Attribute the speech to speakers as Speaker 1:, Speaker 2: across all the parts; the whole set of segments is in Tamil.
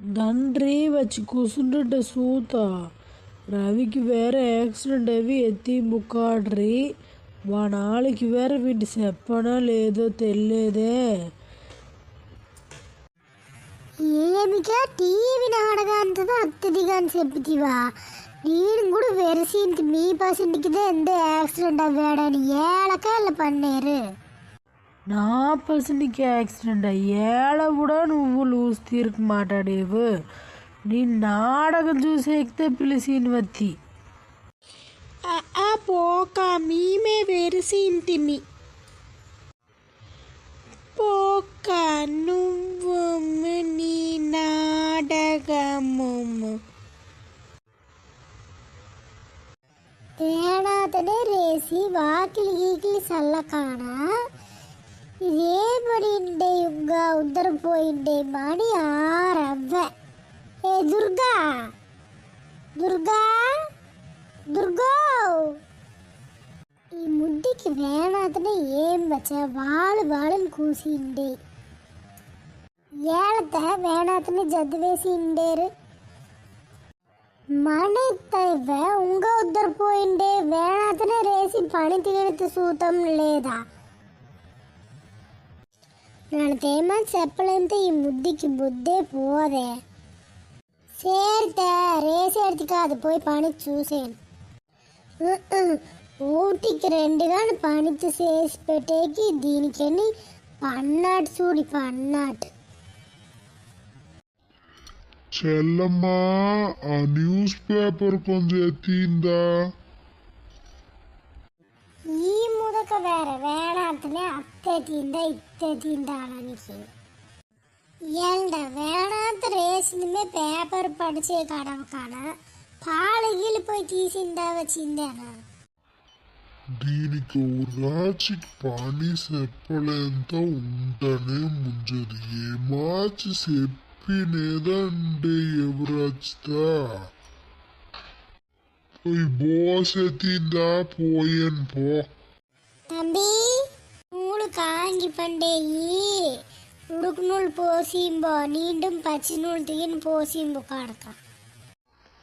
Speaker 1: తండ్రి వచ్చి కూర్చుంటుంటే సూత రవికి వేరే యాక్సిడెంట్ అవి ఎత్తి ముక్కాడ్రి మా నాన్నకి వేరే వీటి చెప్పనా లేదో తెలియదే
Speaker 2: ఏమిగా టీవీ నాడగంతదో అత్తదిగా అని చెప్తివా నేను కూడా వెరసింటి మీ పసింటికిదే ఎంతో యాక్సిడెంట్ అవ్వాడని ఏళ్ళకేళ్ళ పన్నేరు
Speaker 1: నా పర్సన్కి యాక్సిడెంట్ అయ్యేళ కూడా నువ్వు లూజ్ తీరుకు మాట్లాడేవు నీ నాటకం చూసి ఎక్కితే పిలిచినవత్తి
Speaker 2: ఆ పోక మేమే వెరసింటిమి పోక నువ్వు నీ నాటకము తేడాతనే రేసి వాకిలి గీకిలి సల్లకాన ఇదే పడిండే ఇంకా ఉద్దరిపోయిండే మాడి ఆరవ్వ ఏ దుర్గా దుర్గా దుర్గో ఈ ముడ్డికి వేణాతనే ఏం వచ్చా వాళ్ళు వాళ్ళని కూసిండే ఏళ్ళత వేణాతని జద్దు వేసి ఉండేరు మణితవ ఉంగ ఉద్దరిపోయిండే వేణాతనే రేసి పని తిగడితే సూతం లేదా నేను తేమని చెప్పలేంత ఈ ముద్దికి బుద్ధే పోదే సేరితే రేసేడిది కాదు పోయి పని చూసాను ఊటికి రెండుగాని పనితో చేసి పెట్టేకి దీనికని పన్నాటు చూడి పన్నాటు
Speaker 3: చెల్లమ్మా ఆ న్యూస్ పేపర్ కొంచెం ఎత్తిందా
Speaker 2: ఈ ముదక వేరే వేడాంతనే అత్తే తిందా ఇత్తే తిందానికి ఎండ వేడాంత రేసిందే పేపర్ పడిచే కడవ కాడ పాలు గీలిపోయి తీసిందా వచ్చిందేనా
Speaker 3: దీనికి రాచి పని చెప్పలేంత ఉంటనే ముంజది ఏమాచి చెప్పినేదంటే ఎవరచ్చుతా పోయి బోస్ ఎత్తిందా పోయన్ పో
Speaker 2: தம்பி நூலு காஞ்சி பண்டேயி. உடுக்கு நூல் போசிம்போ நீண்டும் பச்சை நூல் தீன்னு போசிம்போ காணக்கான்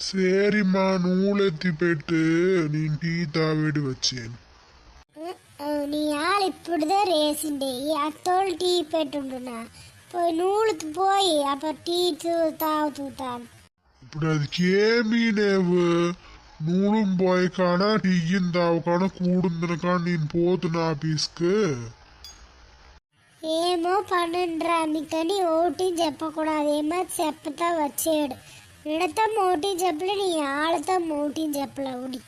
Speaker 3: சரிம்மா நூலெத்தி போயிட்டு நீ டீ தாவேடு
Speaker 2: வச்சேன். நீ ஆள் இப்படிதான் ரேசிண்டே அத்தோடு டீ பெட்டுண்டுனா போய் நூலுக்கு போய் அப்போ டீ தாவு தூட்டான்.
Speaker 3: ఇప్పుడు అది ఏమీ లేవు నూనెం పోయి కాడ టీయిన్ తావకాడ కూడుందిన కాడ నేను పోతున్నా ఆఫీస్కి
Speaker 2: ఏమో పన్నెండురా అందుకని ఓటీ చెప్పకూడదు ఏమో చెప్తా వచ్చాడు విడతా ఓటీ చెప్పలే నీ ఆళ్ళతో ఓటీ చెప్పలే ఉడి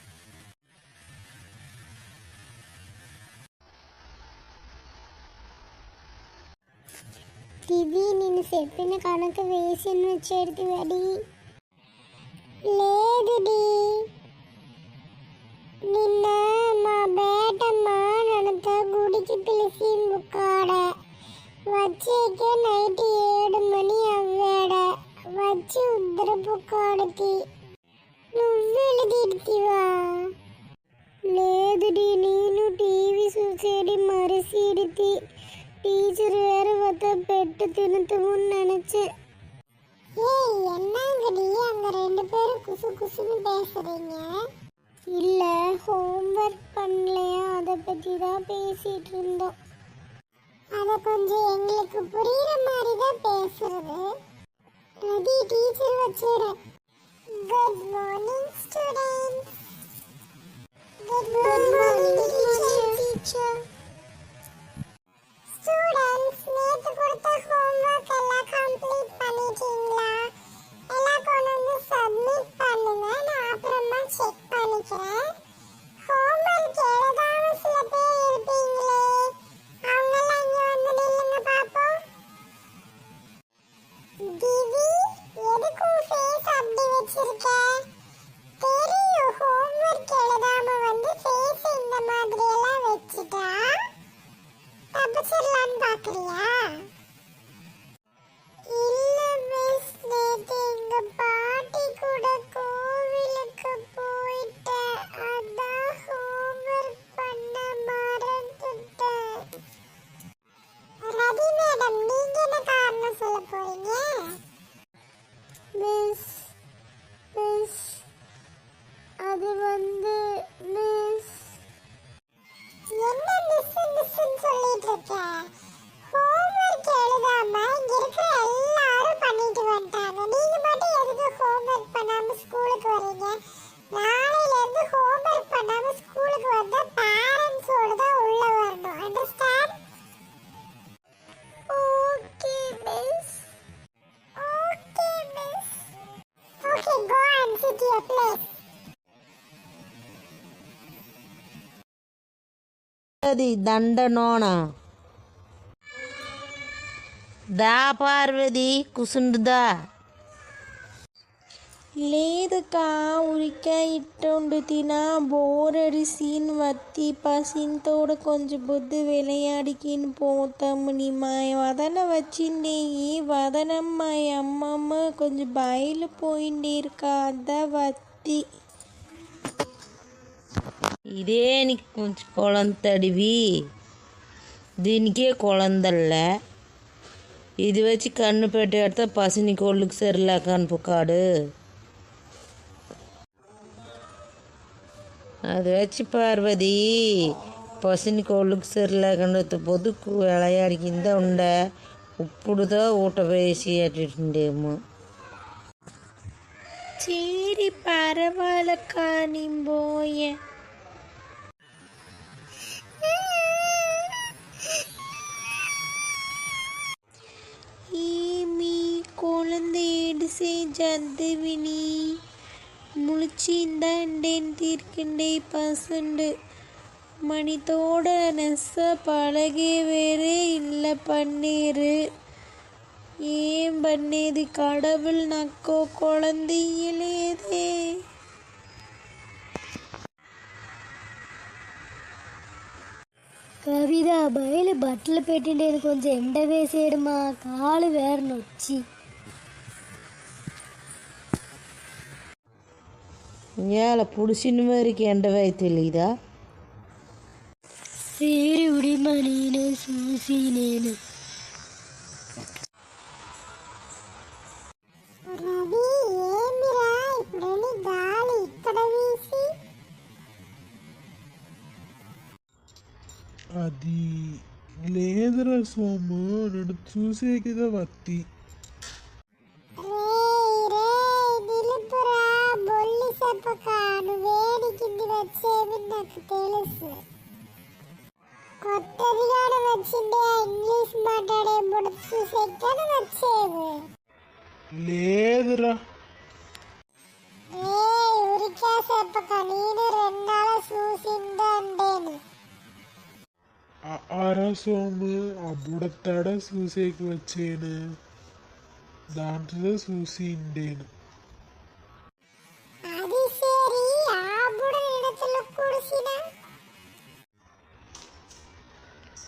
Speaker 2: ఇది నేను చెప్పిన కనుక వేసి వచ్చేది వడి குசு குசுன்னு பேசுறீங்க? இல்ல ஹோம்ஒர்க் பண்ணலையா? அதை பத்தி தான் பேசிட்டு இருந்தோம். அத கொஞ்சம் எங்களுக்கு புரியுற மாதிரி தான் பேசுறது அது teacher வச்சிடு good morning students good morning teacher நேத்து கொடுத்த ஹோம்வொர்க் எல்லாம் கம்ப்ளீட் பண்ணிட்டீங்களா?
Speaker 4: பார்வதி தண்டனோனா దా పార్వతి కుసుండుదా
Speaker 5: లేదుకా ఉరికే ఇట్టుండు తినా బోరడిసిన్ వత్తి పసింతోడ కొంచెం బొద్దు వెలయాడికిన్ పోతాము నీ మాయ వదన వచ్చిండే ఈ వదనమ్మ అమ్మమ్మ కొంచెం బయలు పోయిండేరుకా అద్దా వత్తి
Speaker 4: ఇదే నీకు కొంచెం కొలంతడివి దీనికే కొలందల్ల ఇది వచ్చి కన్ను పెట్టేడితే పసిని కోళ్ళకి సరిలా కనుపుకాడు அது வச்சு பார்வதி பசுனிக்கு ஒழுக்கு சரியில்லாக்கண்டு பொதுக்கு விளையாடிకి ఇంత ఉండ ఇప్పుడుతో ఊట వేసి అటుండేమో
Speaker 5: சரி பரவாயில்ல காணி போய చేసే జద్దవిని முழிச்சிந்தாண்டேன் தீர்க்கின்றே பசுண்டு. மணித்தோட நெச பழகே வேறே இல்லை பன்னீரு ஏன் பண்ணேது கடவுள் நக்கோ குழந்தையிலேதே.
Speaker 2: కవిత బయలు బట్టలు పెట్టిండేది కొంచెం ఎండ వేసేయడమా కాలు వేరనొచ్చి
Speaker 4: ఇవాళ పుడిసిన వారికి ఎండవై తెలీదా
Speaker 2: సూర్యుడి మనీన చూసి నేను
Speaker 6: అది లేదురా సోము నేను చూసే కదా వత్తి
Speaker 7: నాకు తెలుసు. కొత్తదిగా ఇంగ్లీష్ మాట్లాడే బుడత
Speaker 6: లేదురా.
Speaker 7: ఏయ్ ఉరికే చెప్పక నేను రెండాల చూసిందా అంటేను.
Speaker 6: ఆరా సోము ఆ బుడతాడ చూసేకి వచ్చాను. దాంట్లో చూసి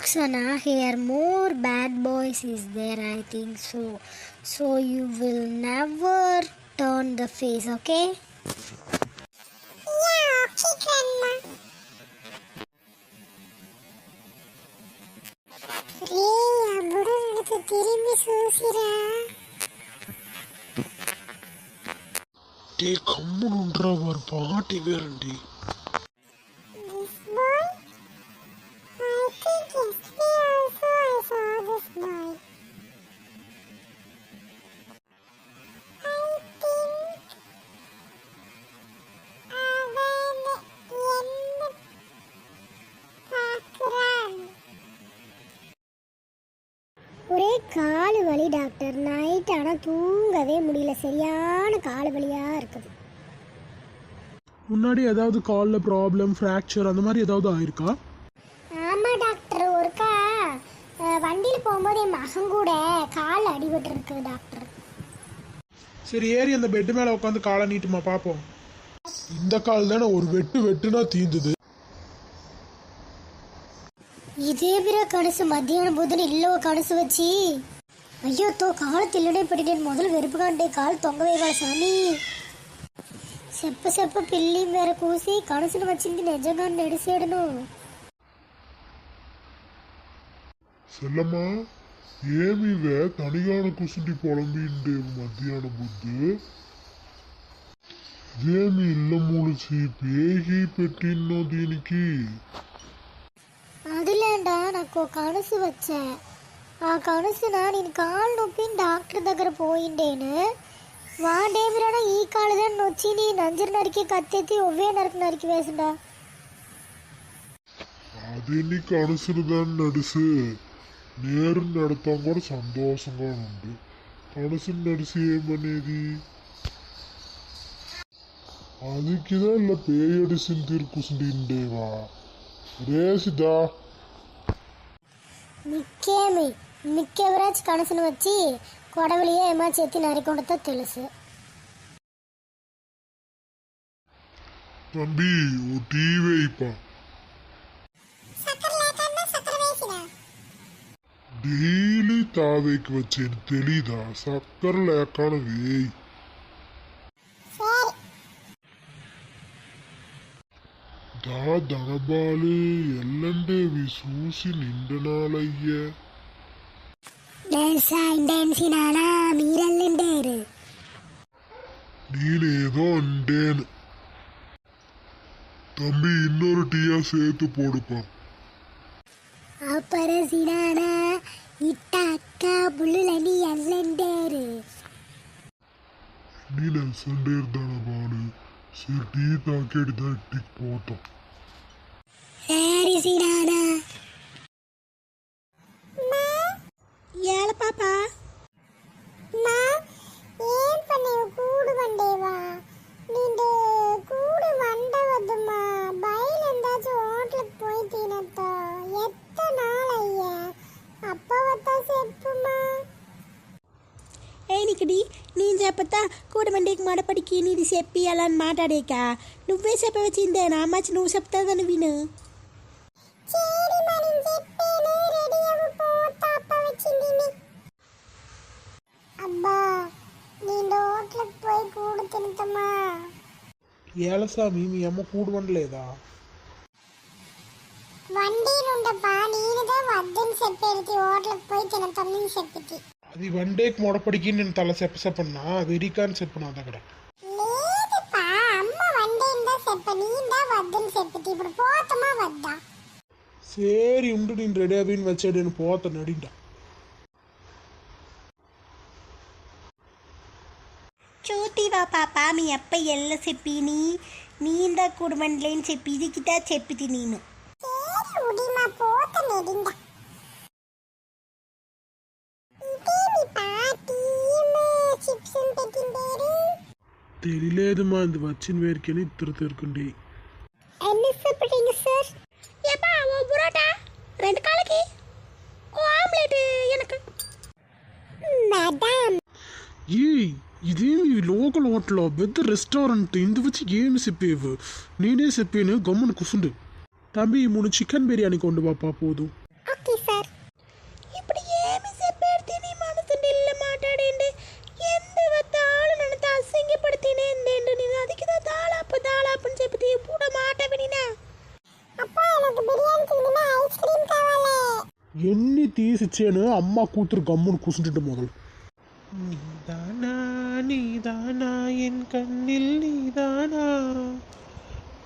Speaker 7: looks
Speaker 6: on here. More bad boys
Speaker 7: is there I think so. So you will never turn the face okay?
Speaker 2: Yeah okay grandma. ஏய் அம்புடன் எடுத்து பாட்டி வேறண்டி. சரியான கால் வழியாக இருக்குது.
Speaker 6: முன்னாடி ஏதாவது காலில் ப்ராப்ளம் ஃப்ராக்சர் அந்த மாதிரி ஏதாவது ஆயிருக்கா?
Speaker 2: ஆமாம் டாக்டர் ஒருக்கா வண்டியில் போகும்போது என் மகன் கூட கால் அடிபட்டு இருக்கு டாக்டர்
Speaker 6: சரி ஏறி அந்த பெட்டு மேலே உட்காந்து காலை நீட்டுமா பார்ப்போம் இந்த கால் தானே ஒரு வெட்டு வெட்டுனா தீந்துது.
Speaker 2: இதே பிற கடுசு மத்தியானம் போதுன்னு இல்லவோ கடுசு வச்சு? వచ్చి అయ్యో తో కాలు తిల్లడే పెట్టి నేను మొదలు వెరుపుగా కాలు తొంగవేయగల స్వామి చెప్ప చెప్ప పిల్లి మేర కూసి కనసును వచ్చింది నిజంగా నడిసేడును
Speaker 6: செல்லம்மா ఏమివే తనిగాన కుసుండి పొలంబిండే మధ్యాహ్నం బుద్ధు ఇదేమి ఇళ్ళ మూలిసి పేగి పెట్టిన్నో దీనికి
Speaker 2: అదిలేండా నాకు కనసు వచ్చా
Speaker 8: ఆ కనుసిన నేను కాళ్ళు నొప్పి డాక్టర్ దగ్గర పోయిండేను వాడేమిరా ఈ కాళ్ళదని నొచ్చి నీ నంజరు నరికి కత్తెత్తి ఒవ్వే నరికి నరికి వేసిండా
Speaker 3: అది నీకు అనుసునుగాని నడిసి నేరు నడతాం కూడా సంతోషంగా ఉంది కనుసుని నడిసి ఏమనేది அதுக்குதான் இல்ல பேயடிசின் தீர்க்குசுண்டின்டேவா ரேசிதா
Speaker 8: మిక్కేమి మిక్కెవరాజ్ కనసును వచ్చి కొడవలియే ఏమా చేతి నరికొండతో తెలుసు
Speaker 3: தம்பி ஒரு டீ வைப்பா
Speaker 2: చక్కెర లేకుండా చక్కెర వేసిన
Speaker 3: డైలీ తావేకి వచ్చేది తెలీదా చక్కెర లేకుండా వేయి
Speaker 2: సరే
Speaker 3: దా దనబాలి ఎల్లండేవి చూసి నిండనాలయ్యా
Speaker 8: డెన్సినానా మీరెల్లిండేరు
Speaker 3: నేనేదో అంటేను தம்பி இன்னொரு டீயா சேர்த்து போடுப்பா
Speaker 8: అపరసినానా ఇట్ట అక్క బుల్లులని ఎల్లండేరు
Speaker 3: நீ நெல்சண்டே இருந்தானபாலு சரி டீ தாக்கேடி தான் இட்டிக்கு போட்டோம்
Speaker 8: సారిసినానా
Speaker 9: ஏழை కూడమండికి మడపడికి నీది చెప్పి అలా అని మాట్లాడేక నువ్వే చెప్పవచ్చిందేనా అమ్మాచి నువ్వు చెప్తాదని విను
Speaker 2: చేరి మనం చెప్పేను రెడీ అవ్వు పోతా అప్ప వచ్చింది అబ్బా నిండు హోటల్కి పోయి కూడు తింటమా
Speaker 6: ఏలసామి మీ అమ్మ కూడు వండలేదా
Speaker 2: వండీలుండప్పా నేనుదా వద్దని చెప్పేది హోటల్కి పోయి తినతమ్మని చెప్పితి
Speaker 6: అది వన్ డేకి మొడపడికి నేను తల చెప్ప చెప్పన్నా అది ఎరికాని చెప్పు నా దగ్గర
Speaker 2: నీందా వద్దని చెప్పితి ఇప్పుడు పోతమా వద్దా
Speaker 6: సరి ఉండు నేను రెడీ అవిని వచ్చాడు నేను పోతాను అడింట
Speaker 9: చూతివా పాప మీ అప్ప ఎల్ల చెప్పిని నీందా కూడమండలేని చెప్పి ఇది గిటా చెప్పితి నేను
Speaker 2: సరే ఉడిమా పోత నెడిందా ఇదేమి పార్టీ చిప్స్ పెట్టిండేరు
Speaker 6: తెలియలేదు మా అది వచ్చిన వేరికని ఇద్దరు తెరుకుండి ఈ ఇదేమి లోకల్ హోటల్ పెద్ద రెస్టారెంట్ ఇందు వచ్చి ఏమి చెప్పేవు నేనే చెప్పాను గమ్మున కుసుండు తమ్మి మూడు చికెన్ బిర్యానీ కొండు బాపా పోదు
Speaker 2: ఓకే సార్
Speaker 9: ఇప్పుడు ఏమి చెప్పాడు తిని మనసు నిల్ల మాట్లాడండి ఎందు వద్దాలు నన్ను అసంగపడితేనే ఎందేండు నేను అదికి దాళాపు దాళాపు అని చెప్పి ఇప్పుడు మాట వినినా
Speaker 2: అప్పా నాకు బిర్యానీ తిండినా ఐస్ క్రీమ్ కావాలి
Speaker 6: ఎన్ని తీసిచ్చాను అమ్మ కూతురు గమ్మున కూర్చుంటుంటే మొదలు நீதானா நீதானா என் கண்ணில் நீதானா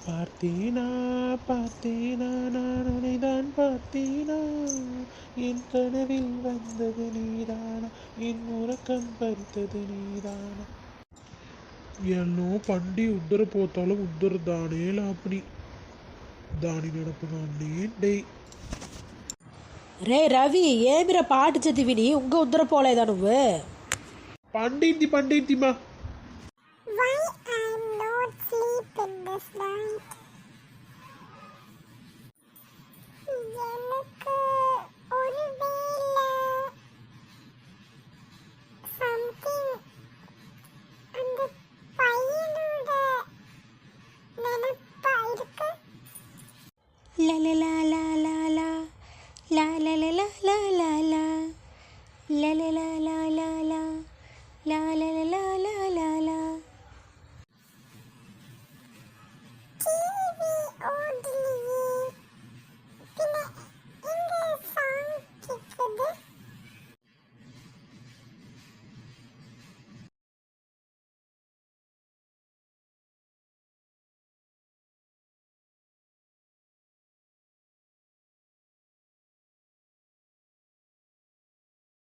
Speaker 6: பார்த்தேனா பார்த்தேனா நான் உனைதான் பார்த்தேனா என் கனவில் வந்தது நீதானா என் உறக்கம் பறித்தது நீதானா ఎన్నో పండి ఉద్దర పోతాలు ఉద్దరు దానే లాపని దాని నడపగానే డై
Speaker 1: రే రవి ఏమిరా పాట చదివిని ఇంక ఉద్దర పోలేదా నువ్వు
Speaker 6: பண்ணிருந்தி பண்ணிருந்திமா Why
Speaker 2: I'm not sleep in this night? எனக்கு ஒருவேளை something அந்த பையனோட நினப்பா இருக்கு
Speaker 9: La la la la la la la la la la la la la la la la la la la la la la la la.